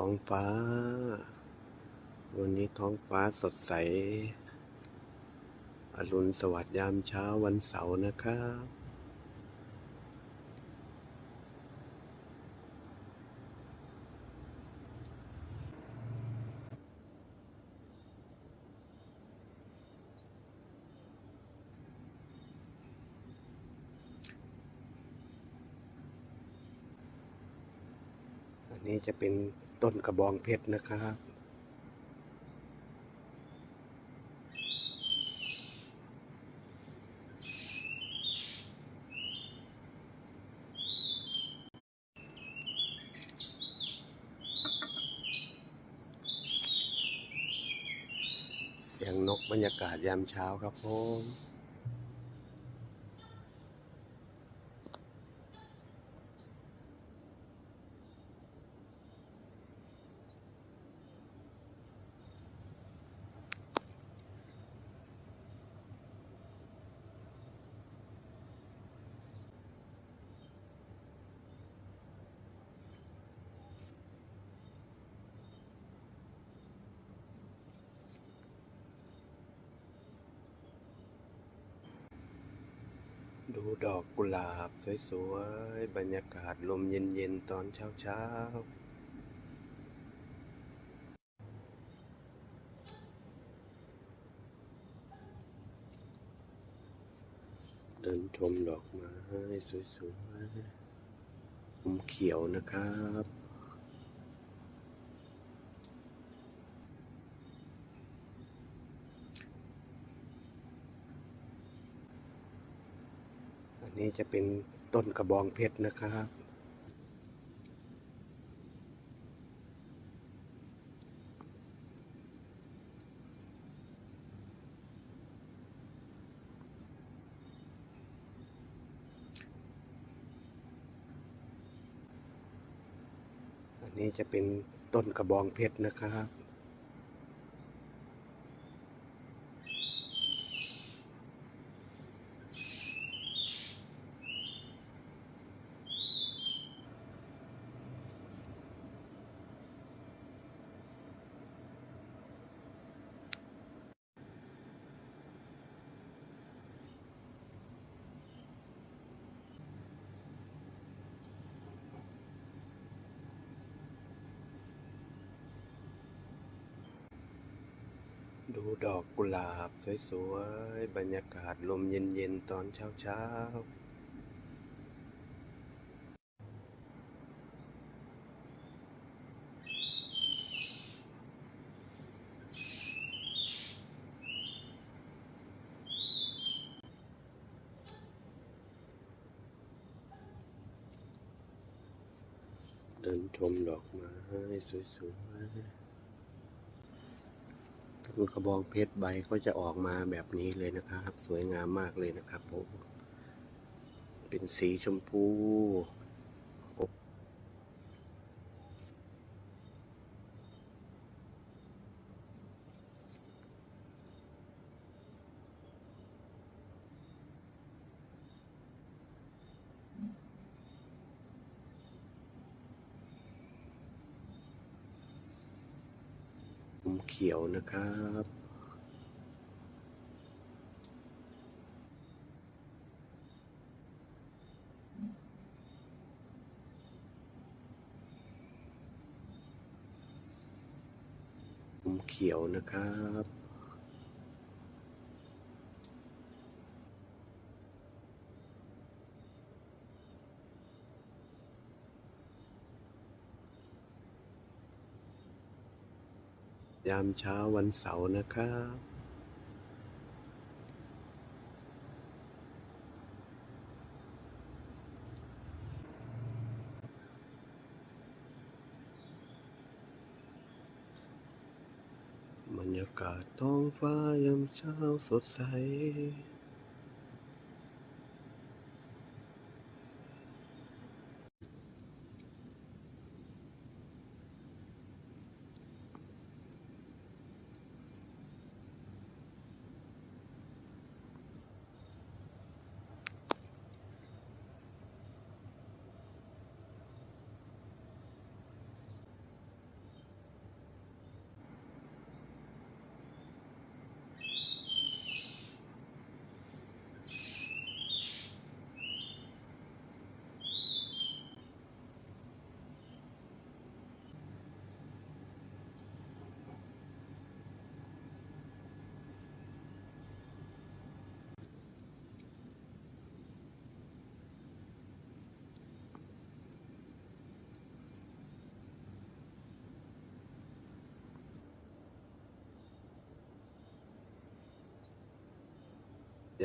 ท้องฟ้า วันนี้ท้องฟ้าสดใส อรุณสวัสดิ์ยามเช้าวันเสาร์นะครับอันนี้จะเป็น ต้นกระบองเพชรนะครับ เสียงนกบรรยากาศยามเช้าครับผม ดูดอกกุหลาบสวยๆ บรรยากาศลมเย็นๆ ตอนเช้าๆเดินชมดอกไม้สวยๆผมเขียวนะครับ นนี้จะเป็นต้นกระบองเพชรนะครับ อันนี้จะเป็นต้นกระบองเพชรนะครับ ดูดอกกุหลาบสวยๆ บรรยากาศลมเย็นๆ ตอนเช้าๆ เดินชมดอกไม้สวยๆ ลูกกระบองเพชรใบก็จะออกมาแบบนี้เลยนะครับ สวยงามมากเลยนะครับผม เป็นสีชมพู มเขียวนะครับผมเขียวนะครับ ยามเช้าวันเสาร์นะครับบรรยากาศท้องฟ้ายามเช้าสดใส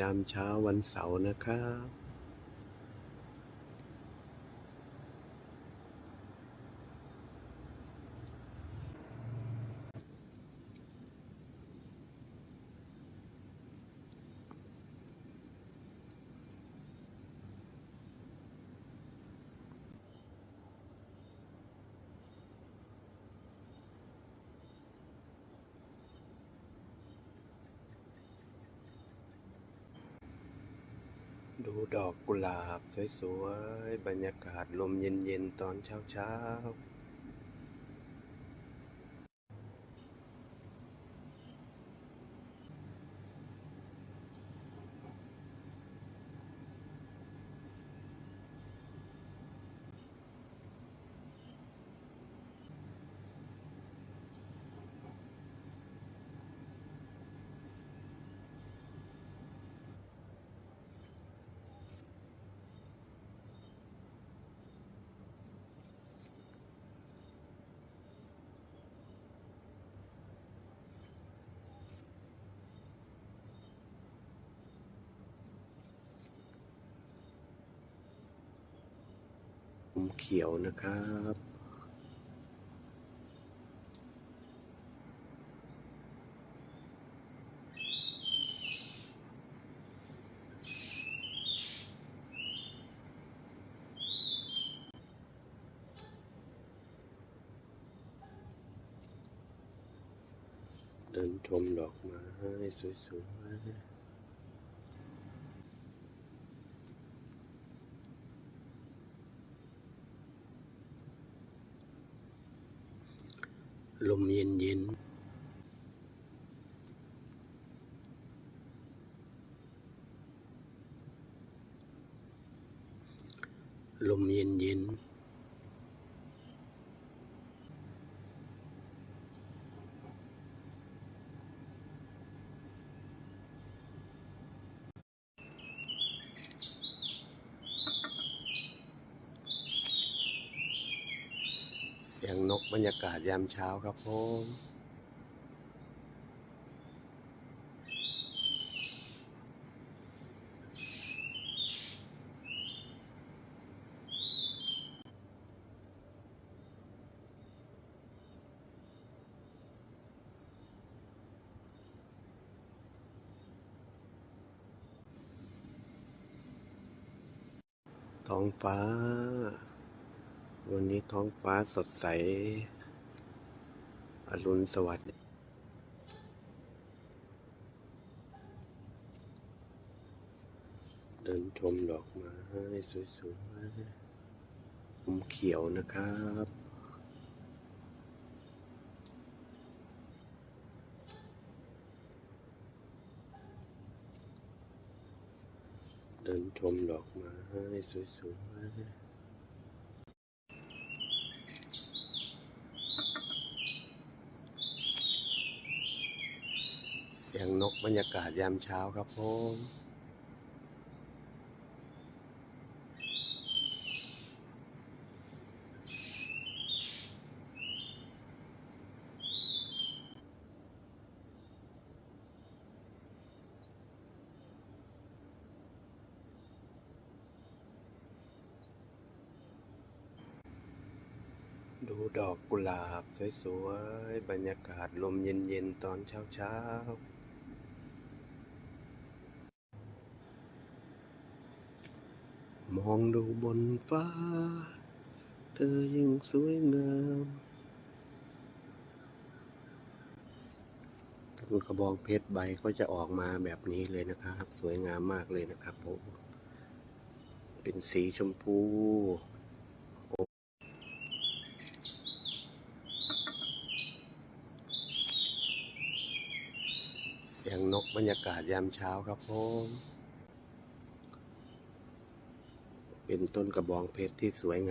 ยามเช้าวันเสาร์นะครับ ดูดอกกุหลาบสวยๆ บรรยากาศลมเย็นๆ ตอนเช้าๆ มเขียวนะครับ เดินชมดอกไม้สวยๆ ลมเย็นเย็นลมเย็นเย็น สียงนกบรรยากาศยามเช้าครับผมท้องฟ้า วันนี้ท้องฟ้าสดใส อรุณสวัสดิ์เดินชมดอกไม้สวยๆผมเขียวนะครับเดินชมดอกไม้สวยๆ เสียงนกบรรยากาศยามเช้าครับผมดูดอกกุหลาบสวยๆ บรรยากาศลมเย็นๆ ตอนเช้าๆ มองดูบนฟ้า เธอยิ่งสวยงามต้นกระบองเพชรใบก็จะออกมาแบบนี้เลยนะครับ สวยงามมากเลยนะครับผม เป็นสีชมพูเสียงนกบรรยากาศยามเช้าครับผม เป็นต้นกระบองเพชรที่สวยงาม